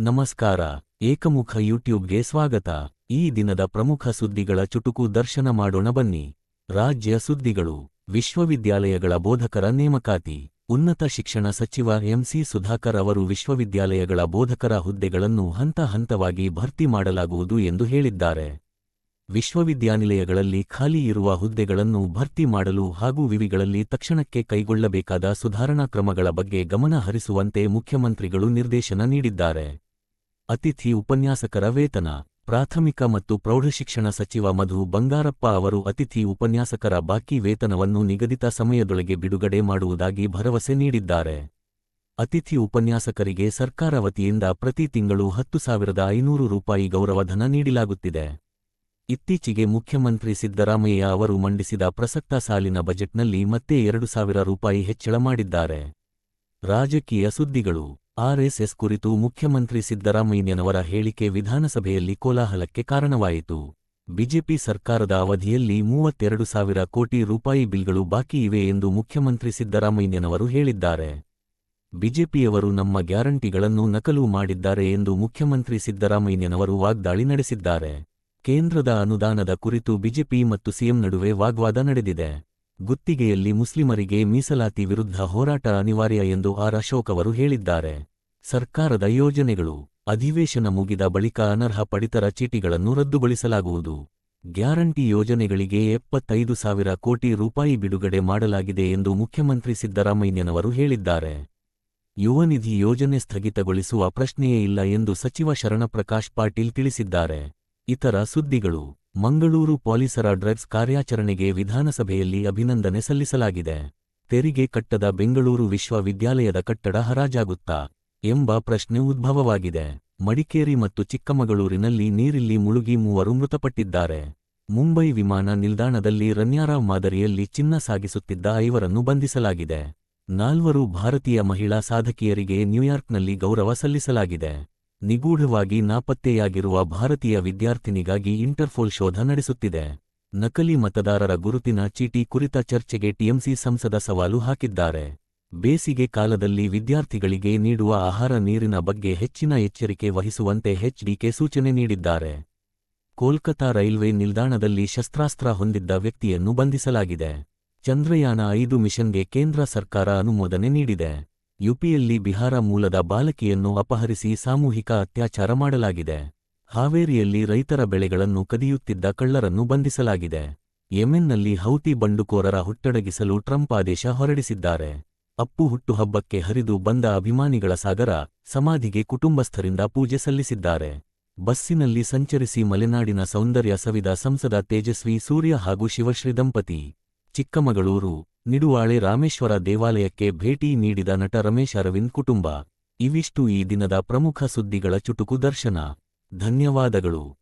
ನಮಸ್ಕಾರ, ಏಕಮುಖ ಯೂಟ್ಯೂಬ್ಗೆ ಸ್ವಾಗತ. ಈ ದಿನದ ಪ್ರಮುಖ ಸುದ್ದಿಗಳ ಚುಟುಕು ದರ್ಶನ ಮಾಡೋಣ ಬನ್ನಿ. ರಾಜ್ಯ ಸುದ್ದಿಗಳು. ವಿಶ್ವವಿದ್ಯಾಲಯಗಳ ಬೋಧಕರ ನೇಮಕಾತಿ. ಉನ್ನತ ಶಿಕ್ಷಣ ಸಚಿವ ಎಂಸಿ ಸುಧಾಕರ್ ಅವರು ವಿಶ್ವವಿದ್ಯಾಲಯಗಳ ಬೋಧಕರ ಹುದ್ದೆಗಳನ್ನು ಹಂತ ಹಂತವಾಗಿ ಭರ್ತಿ ಮಾಡಲಾಗುವುದು ಎಂದು ಹೇಳಿದ್ದಾರೆ. ವಿಶ್ವವಿದ್ಯಾನಿಲಯಗಳಲ್ಲಿ ಖಾಲಿ ಇರುವ ಹುದ್ದೆಗಳನ್ನು ಭರ್ತಿ ಮಾಡಲು ಹಾಗೂ ವಿವಿಗಳಲ್ಲಿ ತಕ್ಷಣಕ್ಕೆ ಕೈಗೊಳ್ಳಬೇಕಾದ ಸುಧಾರಣಾ ಕ್ರಮಗಳ ಬಗ್ಗೆ ಗಮನ ಹರಿಸುವಂತೆ ಮುಖ್ಯಮಂತ್ರಿಗಳು ನಿರ್ದೇಶನ ನೀಡಿದ್ದಾರೆ. ಅತಿಥಿ ಉಪನ್ಯಾಸಕರ ವೇತನ, ಪ್ರಾಥಮಿಕ ಮತ್ತು ಪ್ರೌಢಶಿಕ್ಷಣ ಸಚಿವ ಮಧು ಬಂಗಾರಪ್ಪ ಅವರು ಅತಿಥಿ ಉಪನ್ಯಾಸಕರ ಬಾಕಿ ವೇತನವನ್ನು ನಿಗದಿತ ಸಮಯದೊಳಗೆ ಬಿಡುಗಡೆ ಮಾಡುವುದಾಗಿ ಭರವಸೆ ನೀಡಿದ್ದಾರೆ. ಅತಿಥಿ ಉಪನ್ಯಾಸಕರಿಗೆ ಸರ್ಕಾರ ವತಿಯಿಂದ ಪ್ರತಿ ತಿಂಗಳು ಹತ್ತು ಸಾವಿರದ ಐನೂರು ರೂಪಾಯಿ ಗೌರವಧನ ನೀಡಲಾಗುತ್ತಿದೆ. ಇತ್ತೀಚೆಗೆ ಮುಖ್ಯಮಂತ್ರಿ ಸಿದ್ದರಾಮಯ್ಯ ಅವರು ಮಂಡಿಸಿದ ಪ್ರಸಕ್ತ ಸಾಲಿನ ಬಜೆಟ್ನಲ್ಲಿ ಮತ್ತೆ ಎರಡು ಸಾವಿರ ರೂಪಾಯಿ ಹೆಚ್ಚಳ ಮಾಡಿದ್ದಾರೆ. ರಾಜಕೀಯ ಸುದ್ದಿಗಳು. ಆರ್ಎಸ್ಎಸ್ ಕುರಿತು ಮುಖ್ಯಮಂತ್ರಿ ಸಿದ್ದರಾಮಯ್ಯನವರ ಹೇಳಿಕೆ ವಿಧಾನಸಭೆಯಲ್ಲಿ ಕೋಲಾಹಲಕ್ಕೆ ಕಾರಣವಾಯಿತು. ಬಿಜೆಪಿ ಸರ್ಕಾರದ ಅವಧಿಯಲ್ಲಿ ಮೂವತ್ತೆರಡು ಸಾವಿರ ಕೋಟಿ ರೂಪಾಯಿ ಬಿಲ್ಗಳು ಬಾಕಿ ಇವೆ ಎಂದು ಮುಖ್ಯಮಂತ್ರಿ ಸಿದ್ದರಾಮಯ್ಯನವರು ಹೇಳಿದ್ದಾರೆ. ಬಿಜೆಪಿಯವರು ನಮ್ಮ ಗ್ಯಾರಂಟಿಗಳನ್ನು ನಕಲು ಮಾಡಿದ್ದಾರೆ ಎಂದು ಮುಖ್ಯಮಂತ್ರಿ ಸಿದ್ದರಾಮಯ್ಯನವರು ವಾಗ್ದಾಳಿ ನಡೆಸಿದ್ದಾರೆ. ಕೇಂದ್ರದ ಅನುದಾನದ ಕುರಿತು ಬಿಜೆಪಿ ಮತ್ತು ಸಿಎಂ ನಡುವೆ ವಾಗ್ವಾದ ನಡೆದಿದೆ. ಗುತ್ತಿಗೆಯಲ್ಲಿ ಮುಸ್ಲಿಮರಿಗೆ ಮೀಸಲಾತಿ ವಿರುದ್ಧ ಹೋರಾಟ ಅನಿವಾರ್ಯ ಎಂದು ಆರ್. ಅಶೋಕ್ ಹೇಳಿದ್ದಾರೆ. ಸರ್ಕಾರದ ಯೋಜನೆಗಳು ಅಧಿವೇಶನ ಮುಗಿದ ಬಳಿಕ ಅನರ್ಹ ಪಡಿತರ ಚೀಟಿಗಳನ್ನು ರದ್ದುಗೊಳಿಸಲಾಗುವುದು. ಗ್ಯಾರಂಟಿ ಯೋಜನೆಗಳಿಗೆ ಎಪ್ಪತ್ತೈದು ಸಾವಿರ ಕೋಟಿ ರೂಪಾಯಿ ಬಿಡುಗಡೆ ಮಾಡಲಾಗಿದೆ ಎಂದು ಮುಖ್ಯಮಂತ್ರಿ ಸಿದ್ದರಾಮಯ್ಯನವರು ಹೇಳಿದ್ದಾರೆ. ಯುವನಿಧಿ ಯೋಜನೆ ಸ್ಥಗಿತಗೊಳಿಸುವ ಪ್ರಶ್ನೆಯೇ ಇಲ್ಲ ಎಂದು ಸಚಿವ ಶರಣಪ್ರಕಾಶ್ ಪಾಟೀಲ್ ತಿಳಿಸಿದ್ದಾರೆ. ಇತರ ಸುದ್ದಿಗಳು ಮಂಗಳೂರು ಪೊಲೀಸರ ಡ್ರಗ್ಸ್ ಕಾರ್ಯಾಚರಣೆಗೆ ವಿಧಾನಸಭೆಯಲ್ಲಿ ಅಭಿನಂದನೆ ಸಲ್ಲಿಸಲಾಗಿದೆ. ತೆರಿಗೆ ಕಟ್ಟದ ಬೆಂಗಳೂರು ವಿಶ್ವವಿದ್ಯಾಲಯದ ಕಟ್ಟಡ ಹರಾಜಾಗುತ್ತಾ ಎಂಬ ಪ್ರಶ್ನೆ ಉದ್ಭವವಾಗಿದೆ. ಮಡಿಕೇರಿ ಮತ್ತು ಚಿಕ್ಕಮಗಳೂರಿನಲ್ಲಿ ನೀರಿಲ್ಲಿ ಮುಳುಗಿ ಮೂವರು ಮೃತಪಟ್ಟಿದ್ದಾರೆ. ಮುಂಬೈ ವಿಮಾನ ನಿಲ್ದಾಣದಲ್ಲಿ ರನ್ಯಾರಾವ್ ಮಾದರಿಯಲ್ಲಿ ಚಿನ್ನ ಸಾಗಿಸುತ್ತಿದ್ದ ಐವರನ್ನು ಬಂಧಿಸಲಾಗಿದೆ. ನಾಲ್ವರು ಭಾರತೀಯ ಮಹಿಳಾ ಸಾಧಕಿಯರಿಗೆ ನ್ಯೂಯಾರ್ಕ್ನಲ್ಲಿ ಗೌರವ ಸಲ್ಲಿಸಲಾಗಿದೆ. ನಿಗೂಢವಾಗಿ ನಾಪತ್ತೆಯಾಗಿರುವ ಭಾರತೀಯ ವಿದ್ಯಾರ್ಥಿನಿಗಾಗಿ ಇಂಟರ್ಫೋಲ್ ಶೋಧ ನಡೆಸುತ್ತಿದೆ. ನಕಲಿ ಮತದಾರರ ಗುರುತಿನ ಚೀಟಿ ಕುರಿತ ಚರ್ಚೆಗೆ ಟಿಎಂಸಿ ಸಂಸದ ಸವಾಲು ಹಾಕಿದ್ದಾರೆ. ಬೇಸಿಗೆ ಕಾಲದಲ್ಲಿ ವಿದ್ಯಾರ್ಥಿಗಳಿಗೆ ನೀಡುವ ಆಹಾರ ನೀರಿನ ಬಗ್ಗೆ ಹೆಚ್ಚಿನ ಎಚ್ಚರಿಕೆ ವಹಿಸುವಂತೆ ಎಚ್ಡಿಕೆ ಸೂಚನೆ ನೀಡಿದ್ದಾರೆ. ಕೋಲ್ಕತಾ ರೈಲ್ವೆ ನಿಲ್ದಾಣದಲ್ಲಿ ಶಸ್ತ್ರಾಸ್ತ್ರ ಹೊಂದಿದ್ದ ವ್ಯಕ್ತಿಯನ್ನು ಬಂಧಿಸಲಾಗಿದೆ. ಚಂದ್ರಯಾನ ಐದು ಮಿಷನ್ಗೆ ಕೇಂದ್ರ ಸರ್ಕಾರ ಅನುಮೋದನೆ ನೀಡಿದೆ. ಯುಪಿಯಲ್ಲಿ ಬಿಹಾರ ಮೂಲದ ಬಾಲಕಿಯನ್ನು ಅಪಹರಿಸಿ ಸಾಮೂಹಿಕ ಅತ್ಯಾಚಾರ ಮಾಡಲಾಗಿದೆ. ಹಾವೇರಿಯಲ್ಲಿ ರೈತರ ಬೆಳೆಗಳನ್ನು ಕದಿಯುತ್ತಿದ್ದ ಕಳ್ಳರನ್ನು ಬಂಧಿಸಲಾಗಿದೆ. ಯೆಮೆನ್ನಲ್ಲಿ ಹೌತಿ ಬಂಡುಕೋರರ ಹುಟ್ಟಡಗಿಸಲು ಟ್ರಂಪ್ ಆದೇಶ ಹೊರಡಿಸಿದ್ದಾರೆ. ಅಪ್ಪು ಹುಟ್ಟುಹಬ್ಬಕ್ಕೆ ಹರಿದು ಬಂದ ಅಭಿಮಾನಿಗಳ ಸಾಗರ, ಸಮಾಧಿಗೆ ಕುಟುಂಬಸ್ಥರಿಂದ ಪೂಜೆ ಸಲ್ಲಿಸಿದ್ದಾರೆ. ಬಸ್ಸಿನಲ್ಲಿ ಸಂಚರಿಸಿ ಮಲೆನಾಡಿನ ಸೌಂದರ್ಯ ಸವಿದ ಸಂಸದ ತೇಜಸ್ವಿ ಸೂರ್ಯ ಹಾಗೂ ಶಿವಶ್ರೀ ದಂಪತಿ, ಚಿಕ್ಕಮಗಳೂರು. ನಿಡುವಾಳೆ ರಾಮೇಶ್ವರ ದೇವಾಲಯಕ್ಕೆ ಭೇಟಿ ನೀಡಿದ ನಟ ರಮೇಶ್ ಅರವಿಂದ್ ಕುಟುಂಬ. ಇವಿಷ್ಟು ಈ ದಿನದ ಪ್ರಮುಖ ಸುದ್ದಿಗಳ ಚುಟುಕು ದರ್ಶನ. ಧನ್ಯವಾದಗಳು.